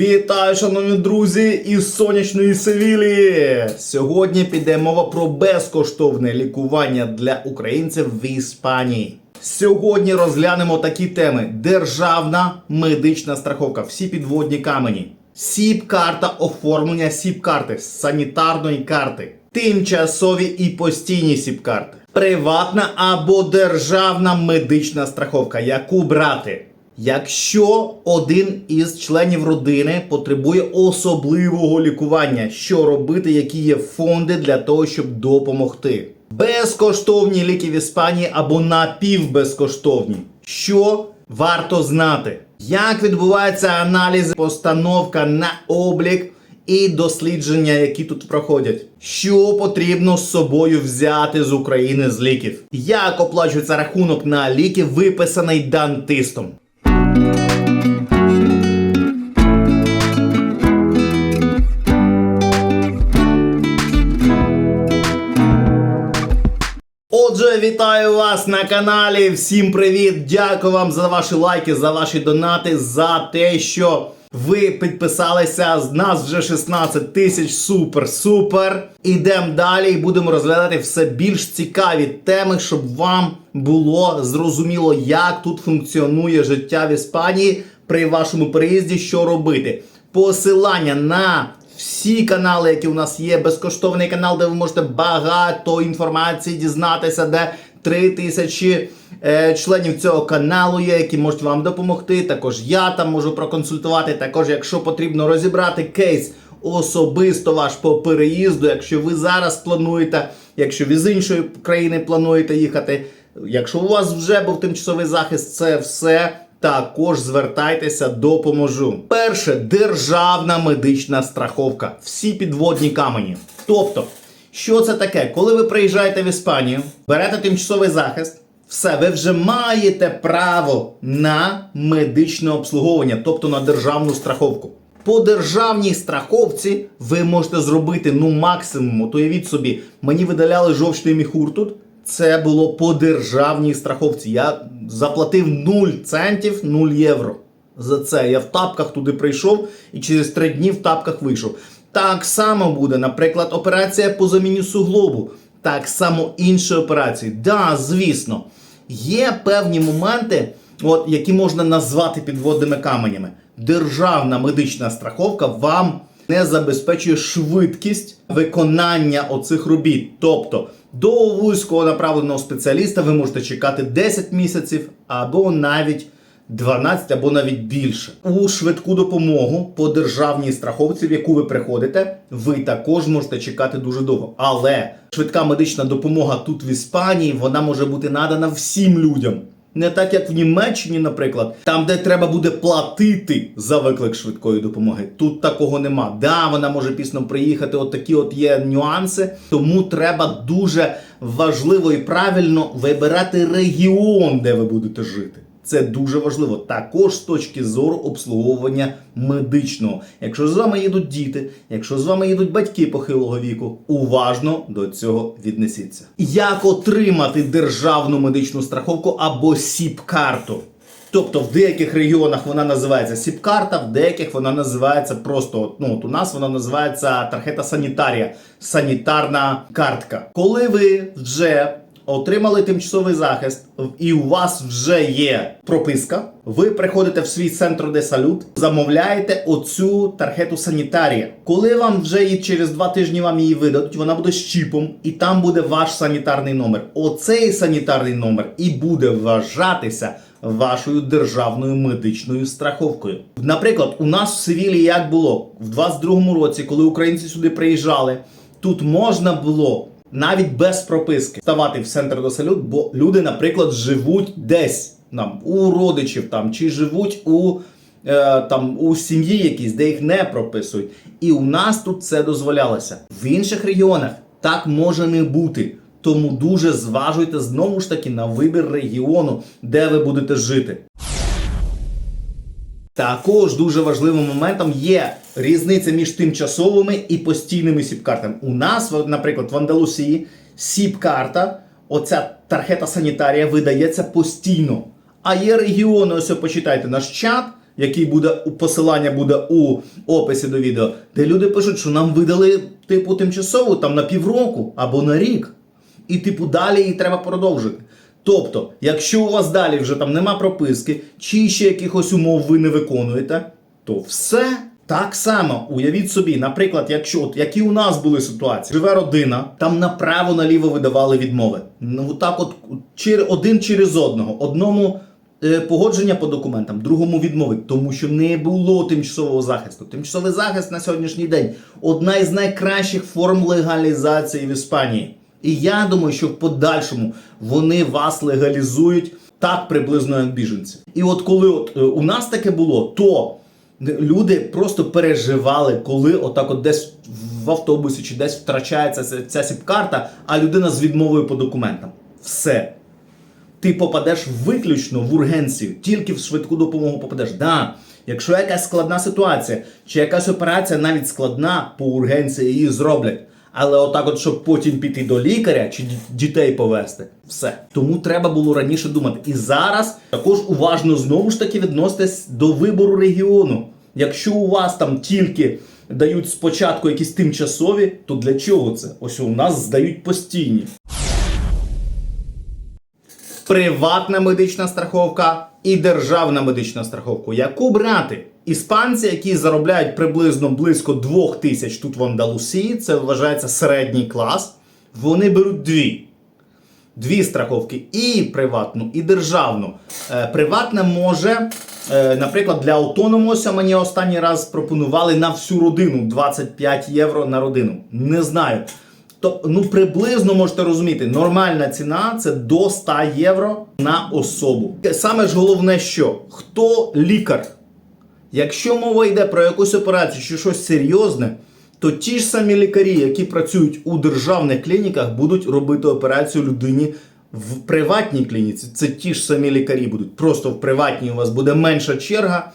Вітаю, шановні друзі, із сонячної Севілії! Сьогодні піде мова про безкоштовне лікування для українців в Іспанії. Сьогодні розглянемо такі теми: державна медична страховка, всі підводні камені, СІП-карта оформлення СІП-карти, санітарної карти, тимчасові і постійні СІП-карти, приватна або державна медична страховка, яку брати. Якщо один із членів родини потребує особливого лікування, що робити, які є фонди для того, щоб допомогти. Безкоштовні ліки в Іспанії або напівбезкоштовні. Що варто знати? Як відбувається аналіз, постановка на облік і дослідження, які тут проходять? Що потрібно з собою взяти з України з ліків? Як оплачується рахунок на ліки, виписаний дантистом? Вітаю вас на каналі. Всім привіт! Дякую вам за ваші лайки, за ваші донати, за те, що ви підписалися. З нас вже 16 тисяч. Супер, супер. Ідемо далі і будемо розглядати все більш цікаві теми, щоб вам було зрозуміло, як тут функціонує життя в Іспанії при вашому переїзді, що робити. Посилання на всі канали, які у нас є, безкоштовний канал, де ви можете багато інформації дізнатися, де 3 тисячі е, членів цього каналу є, які можуть вам допомогти. Також я там можу проконсультувати. Також, якщо потрібно розібрати кейс особисто ваш по переїзду, якщо ви зараз плануєте, якщо ви з іншої країни плануєте їхати, якщо у вас вже був тимчасовий захист, це все. Також звертайтеся, допоможу. Перше державна медична страховка. Всі підводні камені. Тобто, що це таке? Коли ви приїжджаєте в Іспанію, берете тимчасовий захист, все, ви вже маєте право на медичне обслуговування, тобто на державну страховку. По державній страховці ви можете зробити ну максимум. От уявіть собі, мені видаляли жовчний міхур тут. Це було по державній страховці. Я заплатив 0 центів 0 євро. За це я в тапках туди прийшов і через 3 дні в тапках вийшов. Так само буде, наприклад, операція по заміні суглобу. Так само інші операції. Да, звісно, є певні моменти, от, які можна назвати підводними каменями. Державна медична страховка вам не забезпечує швидкість виконання оцих робіт. Тобто до вузького направленого спеціаліста ви можете чекати 10 місяців або навіть 12 або навіть більше. У швидку допомогу по державній страховці, в яку ви приходите, ви також можете чекати дуже довго. Але швидка медична допомога тут в Іспанії вона може бути надана всім людям. Не так, як в Німеччині, наприклад, там, де треба буде платити за виклик швидкої допомоги. Тут такого нема. Да, вона може пісно приїхати. От такі от є нюанси. Тому треба дуже важливо і правильно вибирати регіон, де ви будете жити. Це дуже важливо. Також з точки зору обслуговування медичного. Якщо з вами їдуть діти, якщо з вами їдуть батьки похилого віку, уважно до цього віднесіться. Як отримати державну медичну страховку або СІП-карту? Тобто в деяких регіонах вона називається СІП-карта, в деяких вона називається просто, ну от у нас вона називається тархета санітарія, санітарна картка. Коли ви вже отримали тимчасовий захист, і у вас вже є прописка. Ви приходите в свій центр де салют, замовляєте оцю тархету санітарія. Коли вам вже і через два тижні вам її видадуть, вона буде з чіпом, і там буде ваш санітарний номер. Оцей санітарний номер і буде вважатися вашою державною медичною страховкою. Наприклад, у нас в Севілі як було в 22-му році, коли українці сюди приїжджали, тут можна було навіть без прописки ставати в центр до салют, бо люди, наприклад, живуть десь там у родичів там чи живуть у. е, Там у сім'ї якісь, де їх не прописують, і у нас тут це дозволялося. В інших регіонах так може не бути. Тому дуже зважуйте знову ж таки на вибір регіону, де ви будете жити. Також дуже важливим моментом є різниця між тимчасовими і постійними сіп-картами. У нас, наприклад, в Андалусії сіп-карта, оця тархета санітарія видається постійно. А є регіони, ось почитайте наш чат, який буде посилання буде у описі до відео, де люди пишуть, що нам видали типу тимчасову там на півроку або на рік. І типу далі її треба продовжити. Тобто, якщо у вас далі вже там нема прописки, чи ще якихось умов ви не виконуєте, то все так само. Уявіть собі, наприклад, якщо от які у нас були ситуації, живе родина, там направо наліво видавали відмови. Ну так, от чер- один через одного, одному. е, Погодження по документам, другому відмовить, тому що не було тимчасового захисту. Тимчасовий захист на сьогоднішній день одна із найкращих форм легалізації в Іспанії. І я думаю, що в подальшому вони вас легалізують так приблизно як біженці. І от коли от е, у нас таке було, то люди просто переживали, коли отак от десь в автобусі чи десь втрачається ця, ця сіп-карта, а людина з відмовою по документам. Все. Ти попадеш виключно в ургенцію, тільки в швидку допомогу попадеш. Да, якщо якась складна ситуація, чи якась операція навіть складна, по ургенції її зроблять. Але отак, от, щоб потім піти до лікаря чи дітей повезти, все. Тому треба було раніше думати. І зараз також уважно знову ж таки відноситесь до вибору регіону. Якщо у вас там тільки дають спочатку якісь тимчасові, то для чого це? Ось у нас здають постійні приватна медична страховка і державна медична страховка. Яку брати? Іспанці, які заробляють приблизно близько 2 тисяч тут в Андалусії, це вважається середній клас. Вони беруть дві. Дві страховки і приватну, і державну. Е, приватна може, е, наприклад, для автономуса мені останній раз пропонували на всю родину 25 євро на родину. Не знаю. То, ну, приблизно можете розуміти, нормальна ціна це до 100 євро на особу. Саме ж головне, що хто лікар? Якщо мова йде про якусь операцію чи щось серйозне, то ті ж самі лікарі, які працюють у державних клініках, будуть робити операцію людині в приватній клініці. Це ті ж самі лікарі будуть. Просто в приватній у вас буде менша черга,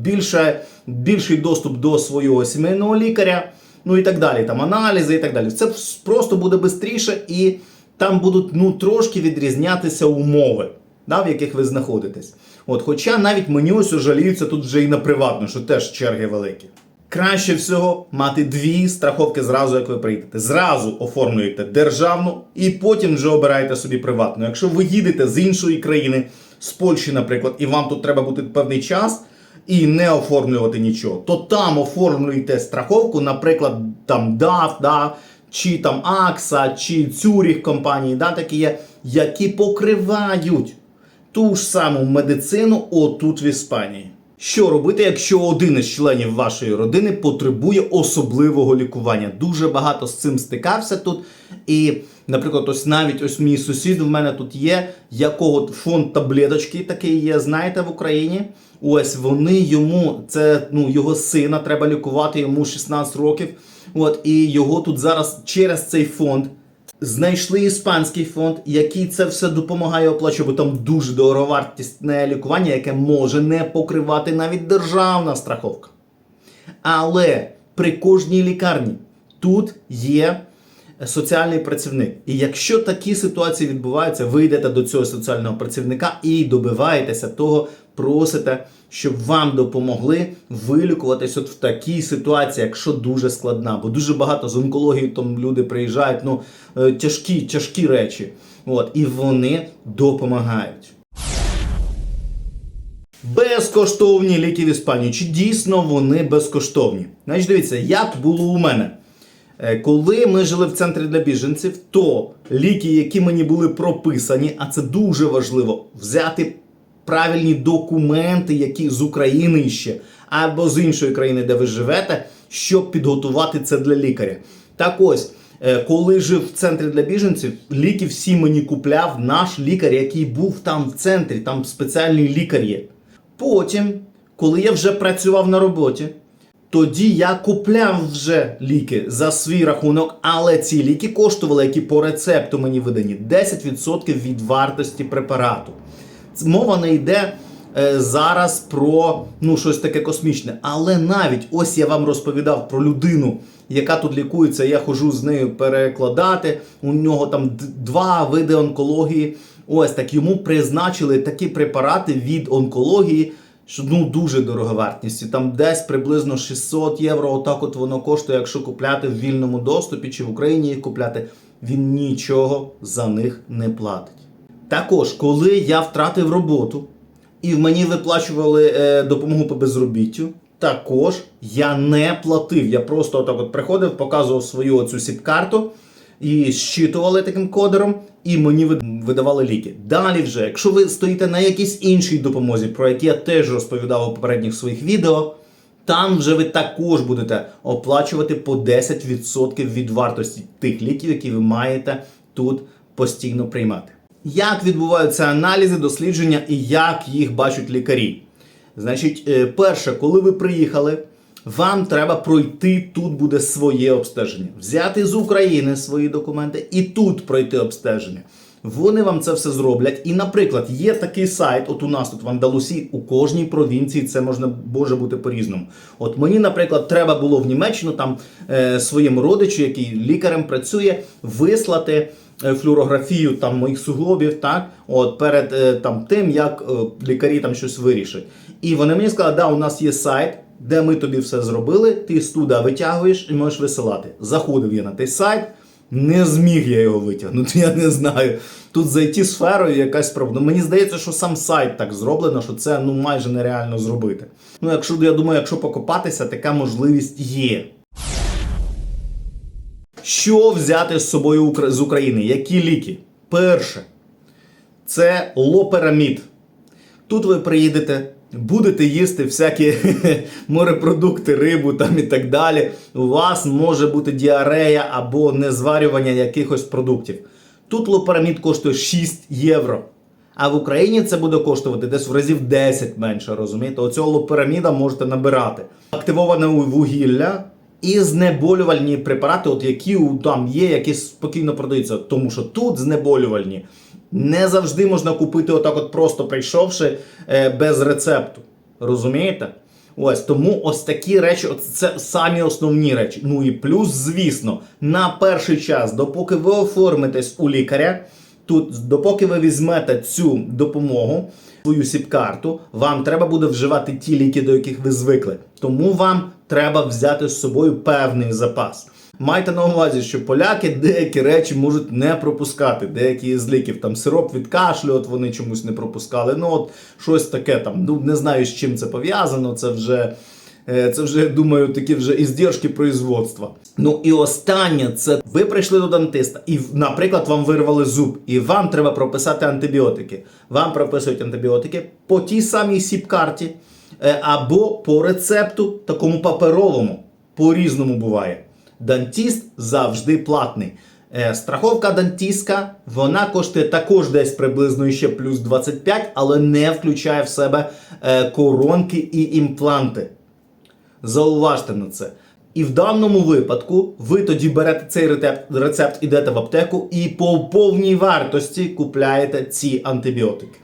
більше, більший доступ до свого сімейного лікаря, ну і так далі. Там аналізи і так далі. Це просто буде швидше і там будуть ну, трошки відрізнятися умови, да, в яких ви знаходитесь. От, хоча навіть мені ось жаліються тут вже і на приватну, що теж черги великі. Краще всього мати дві страховки зразу, як ви приїдете. Зразу оформлюєте державну і потім вже обираєте собі приватну. Якщо ви їдете з іншої країни, з Польщі, наприклад, і вам тут треба бути певний час і не оформлювати нічого, то там оформлюєте страховку, наприклад, там DAF, да, чи там AXA, чи Цюріх компанії, да, такі є, які покривають ту ж саму медицину отут в Іспанії. Що робити, якщо один із членів вашої родини потребує особливого лікування? Дуже багато з цим стикався тут. І, наприклад, ось навіть ось мій сусід в мене тут є, якого фонд таблеточки такий є, знаєте, в Україні. Ось вони йому, це ну його сина треба лікувати, йому 16 років. От і його тут зараз через цей фонд Знайшли іспанський фонд, який це все допомагає оплачувати. Там дуже дороговартісне лікування, яке може не покривати навіть державна страховка. Але при кожній лікарні тут є соціальний працівник. І якщо такі ситуації відбуваються, ви йдете до цього соціального працівника і добиваєтеся того, просите, щоб вам допомогли вилікуватись от в такій ситуації, якщо дуже складна. Бо дуже багато з онкології там люди приїжджають, ну е, тяжкі, тяжкі речі. От, і вони допомагають. Безкоштовні ліки в Іспанії. Чи дійсно вони безкоштовні? Значить, дивіться, як було у мене. Е, Коли ми жили в центрі для біженців, то ліки, які мені були прописані, а це дуже важливо, взяти правильні документи, які з України ще, або з іншої країни, де ви живете, щоб підготувати це для лікаря. Так ось, е, коли жив в центрі для біженців, ліки всі мені купляв наш лікар, який був там в центрі, там спеціальний лікар є. Потім, коли я вже працював на роботі, тоді я купляв вже ліки за свій рахунок, але ці ліки коштували, які по рецепту мені видані, 10% від вартості препарату. Мова не йде е, зараз про ну, щось таке космічне. Але навіть ось я вам розповідав про людину, яка тут лікується, я ходжу з нею перекладати. У нього там два види онкології. Ось так йому призначили такі препарати від онкології, що ну дуже дороговартісні. Там десь приблизно 600 євро. Отак от воно коштує, якщо купляти в вільному доступі чи в Україні їх купляти. Він нічого за них не платить. Також, коли я втратив роботу і в мені виплачували е, допомогу по безробіттю, також я не платив. Я просто отак от приходив, показував свою оцю сіп-карту і щитували таким кодером, і мені ви- видавали ліки. Далі вже, якщо ви стоїте на якійсь іншій допомозі, про які я теж розповідав у попередніх своїх відео, там вже ви також будете оплачувати по 10% від вартості тих ліків, які ви маєте тут постійно приймати. Як відбуваються аналізи, дослідження і як їх бачать лікарі? Значить, е, перше, коли ви приїхали, вам треба пройти тут буде своє обстеження, взяти з України свої документи і тут пройти обстеження. Вони вам це все зроблять. І, наприклад, є такий сайт, от у нас тут в Андалусі, у кожній провінції це можна може бути по-різному. От мені, наприклад, треба було в Німеччину там е, своєму родичу, який лікарем працює, вислати е, флюорографію там моїх суглобів, так, от перед е, там тим, як е, лікарі там щось вирішать. І вони мені сказали, да, у нас є сайт, де ми тобі все зробили, ти з туди витягуєш і можеш висилати. Заходив я на той сайт. Не зміг я його витягнути, я не знаю. Тут з it сферою якась проблема. Мені здається, що сам сайт так зроблено, що це ну майже нереально зробити. Ну, якщо я думаю, якщо покопатися, така можливість є. Що взяти з собою з України? Які ліки? Перше, це лоперамід. Тут ви приїдете, будете їсти всякі морепродукти, рибу там і так далі. У вас може бути діарея або незварювання якихось продуктів. Тут лоперамід коштує 6 євро. А в Україні це буде коштувати десь в разів 10 менше, розумієте? Оцього лопераміда можете набирати. Активоване вугілля і знеболювальні препарати, от які там є, які спокійно продаються. Тому що тут знеболювальні не завжди можна купити отак, от просто прийшовши е, без рецепту. Розумієте? Ось тому ось такі речі, це самі основні речі. Ну і плюс, звісно, на перший час, допоки ви оформитесь у лікаря, тут, допоки ви візьмете цю допомогу, свою сіп-карту, вам треба буде вживати ті ліки, до яких ви звикли. Тому вам треба взяти з собою певний запас. Майте на увазі, що поляки деякі речі можуть не пропускати. Деякі з ліків там сироп від кашлю, от вони чомусь не пропускали. Ну от щось таке там. Ну не знаю, з чим це пов'язано. Це вже. е, Це вже, думаю, такі вже іздержки производства. Ну і останнє, це ви прийшли до дантиста, і, наприклад, вам вирвали зуб, і вам треба прописати антибіотики. Вам прописують антибіотики по тій самій сіп-карті, е, або по рецепту, такому паперовому. По-різному буває. Дантіст завжди платний. Е, Страховка дантістська, вона коштує також десь приблизно ще плюс 25, але не включає в себе е, коронки і імпланти. Зауважте на це. І в даному випадку ви тоді берете цей рецепт, рецепт ідете в аптеку і по повній вартості купляєте ці антибіотики.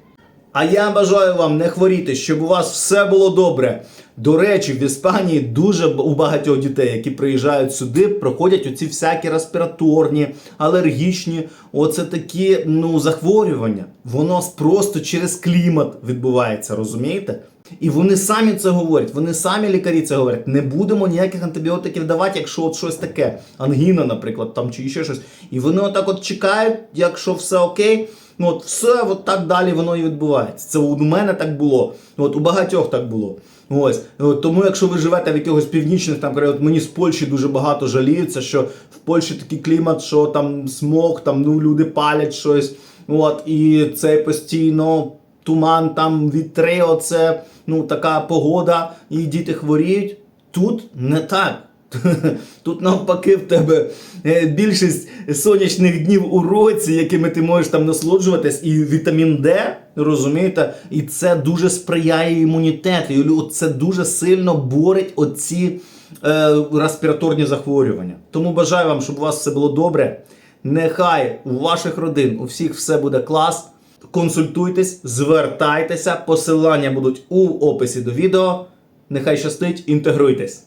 А я бажаю вам не хворіти, щоб у вас все було добре. До речі, в Іспанії дуже у багатьох дітей, які приїжджають сюди, проходять оці всякі респіраторні, алергічні, оце такі ну, захворювання. Воно просто через клімат відбувається, розумієте? І вони самі це говорять, вони самі лікарі це говорять. Не будемо ніяких антибіотиків давати, якщо от щось таке, ангіна, наприклад, там чи ще щось. І вони отак от чекають, якщо все окей. Ну от все от так далі воно і відбувається. Це у мене так було. От у багатьох так було. Ось От, тому, якщо ви живете в якихось північних там країнах, от мені з Польщі дуже багато жаліються, що в Польщі такий клімат, що там смог, там ну люди палять щось. От і це постійно туман, там вітри, оце ну така погода, і діти хворіють. Тут не так. Тут навпаки в тебе е, більшість сонячних днів у році, якими ти можеш там насолоджуватись, і вітамін Д, розумієте, і це дуже сприяє імунітету. І це дуже сильно борить оці е, респіраторні захворювання. Тому бажаю вам, щоб у вас все було добре. Нехай у ваших родин у всіх все буде клас. Консультуйтесь, звертайтеся, посилання будуть у описі до відео. Нехай щастить, інтегруйтесь.